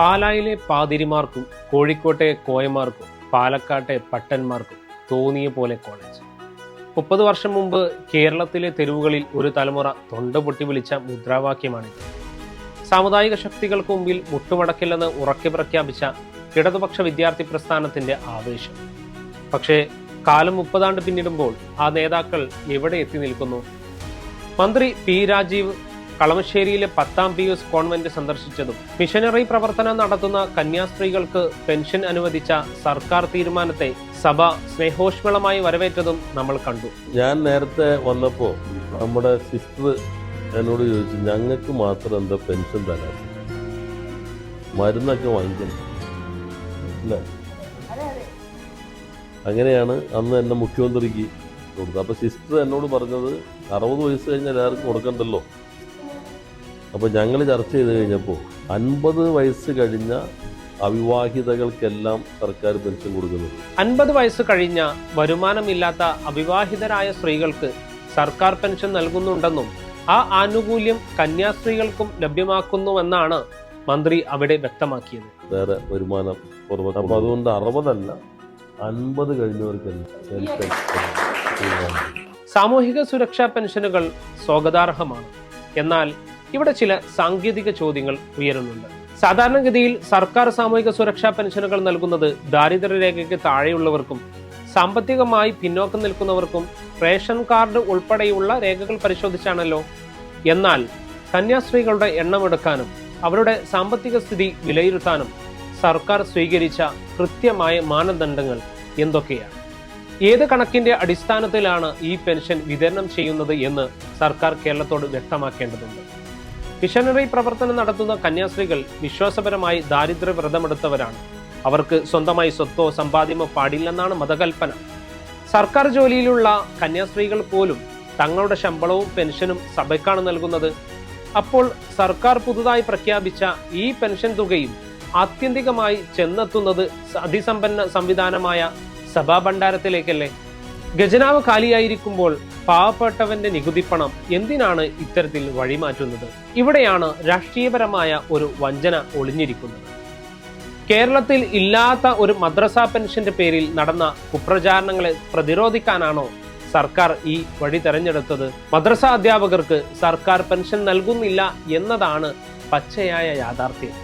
പാലായിലെ പാതിരിമാർക്കും കോഴിക്കോട്ടെ കോയമാർക്കും പാലക്കാട്ടെ പട്ടന്മാർക്കും തോന്നിയ പോലെ കോളേജ് മുപ്പത് വർഷം മുമ്പ് കേരളത്തിലെ തെരുവുകളിൽ ഒരു തലമുറ തൊണ്ട പൊട്ടി വിളിച്ച മുദ്രാവാക്യമാണിത്. സാമുദായിക ശക്തികൾക്ക് മുമ്പിൽ മുട്ടുമടക്കില്ലെന്ന് ഉറക്കെ പ്രഖ്യാപിച്ച ഇടതുപക്ഷ വിദ്യാർത്ഥി പ്രസ്ഥാനത്തിന്റെ ആവേശം. പക്ഷേ കാലം മുപ്പതാണ്ട് പിന്നിടുമ്പോൾ ആ നേതാക്കൾ എവിടെ എത്തി നിൽക്കുന്നു? മന്ത്രി പി രാജീവ് കളമശ്ശേരിയിലെ പത്താം പി എസ് കോൺവെന്റ് സന്ദർശിച്ചതും മിഷനറി പ്രവർത്തനം നടത്തുന്ന കന്യാസ്ത്രീകൾക്ക് പെൻഷൻ അനുവദിച്ച സർക്കാർ തീരുമാനത്തെ സഭ സ്നേഹോഷ്മളമായി വരവേറ്റതും നമ്മൾ കണ്ടു. ഞാൻ നേരത്തെ വന്നപ്പോൾ നമ്മുടെ സിസ്റ്റർ എന്നോട് ചോദിച്ചു ഞങ്ങൾക്ക് മാത്രം എന്താ പെൻഷൻ തരാം മരുന്നൊക്കെ വാങ്ങിക്കണം. അങ്ങനെയാണ് അന്ന് എന്നെ മുഖ്യമന്ത്രിക്ക് കൊടുത്തത്. അപ്പോൾ സിസ്റ്റർ എന്നോട് പറഞ്ഞത് അറുപത് വയസ്സ് കഴിഞ്ഞാൽ എല്ലാവർക്കും കൊടുക്കണ്ടല്ലോ. അപ്പോൾ ഞങ്ങൾ ചർച്ച ചെയ്ത് കഴിഞ്ഞപ്പോൾ അൻപത് വയസ്സ് കഴിഞ്ഞ അവിവാഹിതകൾക്കെല്ലാം സർക്കാർ പെൻഷൻ കൊടുക്കുന്നു അൻപത് വയസ്സ് കഴിഞ്ഞ വരുമാനമില്ലാത്ത അവിവാഹിതരായ സ്ത്രീകൾക്ക് സർക്കാർ പെൻഷൻ നൽകുന്നുണ്ടെന്നും ആ ആനുകൂല്യം കന്യാസ്ത്രീകൾക്കും ലഭ്യമാക്കുന്നുവെന്നാണ് മന്ത്രി അവിടെ വ്യക്തമാക്കിയത്. വേറെ വരുമാനം കുറവ് അപ്പോൾ അതുകൊണ്ട് അറുപതല്ല അൻപത് കഴിഞ്ഞവർക്ക് സാമൂഹിക സുരക്ഷാ പെൻഷനുകൾ സ്വാഗതാർഹമാണ്. എന്നാൽ ഇവിടെ ചില സാങ്കേതിക ചോദ്യങ്ങൾ ഉയരുന്നുണ്ട്. സാധാരണഗതിയിൽ സർക്കാർ സാമൂഹിക സുരക്ഷാ പെൻഷനുകൾ നൽകുന്നത് ദാരിദ്ര്യരേഖയ്ക്ക് താഴെയുള്ളവർക്കും സാമ്പത്തികമായി പിന്നോക്കം നിൽക്കുന്നവർക്കും റേഷൻ കാർഡ് ഉൾപ്പെടെയുള്ള രേഖകൾ പരിശോധിച്ചാണല്ലോ. എന്നാൽ കന്യാസ്ത്രീകളുടെ എണ്ണമെടുക്കാനും അവരുടെ സാമ്പത്തിക സ്ഥിതി വിലയിരുത്താനും സർക്കാർ സ്വീകരിച്ച കൃത്യമായ മാനദണ്ഡങ്ങൾ എന്തൊക്കെയാണ്? ഏത് കണക്കിന്റെ അടിസ്ഥാനത്തിലാണ് ഈ പെൻഷൻ വിതരണം ചെയ്യുന്നത് എന്ന് സർക്കാർ കേരളത്തോട് വ്യക്തമാക്കേണ്ടതുണ്ട്. മിഷനറി പ്രവർത്തനം നടത്തുന്ന കന്യാസ്ത്രീകൾ വിശ്വാസപരമായി ദാരിദ്ര്യ വ്രതമെടുത്തവരാണ് അവർക്ക് സ്വന്തമായി സ്വത്തോ സമ്പാദ്യമോ പാടില്ലെന്നാണ് മതകൽപ്പന. സർക്കാർ ജോലിയിലുള്ള കന്യാസ്ത്രീകൾ പോലും തങ്ങളുടെ ശമ്പളവും പെൻഷനും സഭയ്ക്കാണ് നൽകുന്നത്. അപ്പോൾ സർക്കാർ പുതുതായി പ്രഖ്യാപിച്ച ഈ പെൻഷൻ തുകയും ആത്യന്തികമായി ചെന്നെത്തുന്നത് അതിസമ്പന്ന സംവിധാനമായ സഭാ ഭണ്ഡാരത്തിലേക്കല്ലേ? ഖജനാവ് കാലിയായിരിക്കുമ്പോൾ പാവപ്പെട്ടവന്റെ നികുതി പണം എന്തിനാണ് ഇത്തരത്തിൽ വഴിമാറ്റുന്നത്? ഇവിടെയാണ് രാഷ്ട്രീയപരമായ ഒരു വഞ്ചന ഒളിഞ്ഞിരിക്കുന്നത്. കേരളത്തിൽ ഇല്ലാത്ത ഒരു മദ്രസ പെൻഷന്റെ പേരിൽ നടന്ന കുപ്രചാരണങ്ങളെ പ്രതിരോധിക്കാനാണോ സർക്കാർ ഈ വഴി തെരഞ്ഞെടുത്തത്? മദ്രസ അധ്യാപകർക്ക് സർക്കാർ പെൻഷൻ നൽകുന്നില്ല എന്നതാണ് പച്ചയായ യാഥാർത്ഥ്യം.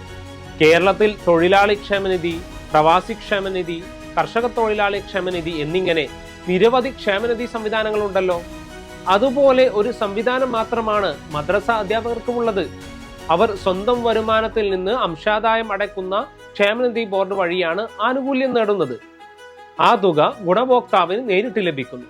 കേരളത്തിൽ തൊഴിലാളി ക്ഷേമനിധി പ്രവാസി ക്ഷേമനിധി കർഷക തൊഴിലാളി ക്ഷേമനിധി എന്നിങ്ങനെ നിരവധി ക്ഷേമനിധി സംവിധാനങ്ങളുണ്ടല്ലോ. അതുപോലെ ഒരു സംവിധാനം മാത്രമാണ് മദ്രസ അധ്യാപകർക്കുമുള്ളത്. അവർ സ്വന്തം വരുമാനത്തിൽ നിന്ന് അംശാദായം അടയ്ക്കുന്ന ക്ഷേമനിധി ബോർഡ് വഴിയാണ് ആനുകൂല്യം നേടുന്നത്. ആ തുക ഗുണഭോക്താവിന് നേരിട്ട് ലഭിക്കുന്നു.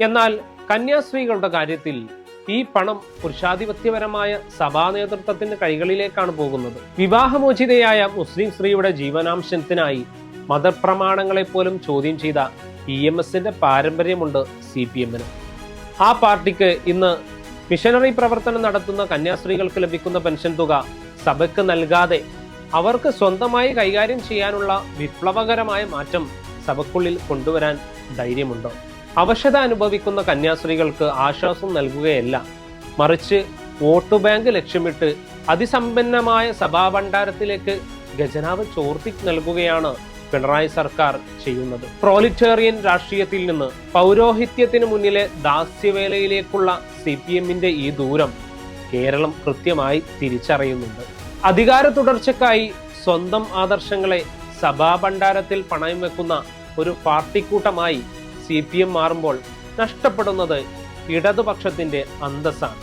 എന്നാൽ കന്യാസ്ത്രീകളുടെ കാര്യത്തിൽ ഈ പണം പുരുഷാധിപത്യപരമായ സഭാ നേതൃത്വത്തിന്റെ കൈകളിലേക്കാണ് പോകുന്നത്. വിവാഹമോചിതയായ മുസ്ലിം സ്ത്രീയുടെ ജീവനാംശത്തിനായി മതപ്രമാണങ്ങളെ പോലും ചോദ്യം ചെയ്ത ഇ എം എസിന്റെ പാരമ്പര്യമുണ്ട് സി പി എമ്മിന്. ആ പാർട്ടിക്ക് ഇന്ന് മിഷനറി പ്രവർത്തനം നടത്തുന്ന കന്യാസ്ത്രീകൾക്ക് ലഭിക്കുന്ന പെൻഷൻ തുക സഭയ്ക്ക് നൽകാതെ അവർക്ക് സ്വന്തമായി കൈകാര്യം ചെയ്യാനുള്ള വിപ്ലവകരമായ മാറ്റം സഭയ്ക്കുള്ളിൽ കൊണ്ടുവരാൻ ധൈര്യമുണ്ടോ. അവശത അനുഭവിക്കുന്ന കന്യാസ്ത്രീകൾക്ക് ആശ്വാസം നൽകുകയല്ല. മറിച്ച് വോട്ട് ബാങ്ക് ലക്ഷ്യമിട്ട് അതിസമ്പന്നമായ സഭാഭണ്ഡാരത്തിലേക്ക് ഗജനാവ് ചോർത്തി നൽകുകയാണ് പിണറായി സർക്കാർ ചെയ്യുന്നത്. പ്രോലിറ്റേറിയൻ രാഷ്ട്രീയത്തിൽ നിന്ന് പൗരോഹിത്യത്തിന് മുന്നിലെ ദാസ്യവേലയിലേക്കുള്ള സി പി എമ്മിന്റെ ഈ ദൂരം കേരളം കൃത്യമായി തിരിച്ചറിയുന്നുണ്ട്. അധികാര തുടർച്ചക്കായി സ്വന്തം ആദർശങ്ങളെ സഭാഭണ്ഡാരത്തിൽ പണയം വെക്കുന്ന ഒരു പാർട്ടിക്കൂട്ടമായി സി പി എം മാറുമ്പോൾ നഷ്ടപ്പെടുന്നത് ഇടതുപക്ഷത്തിന്റെ അന്തസ്സാണ്.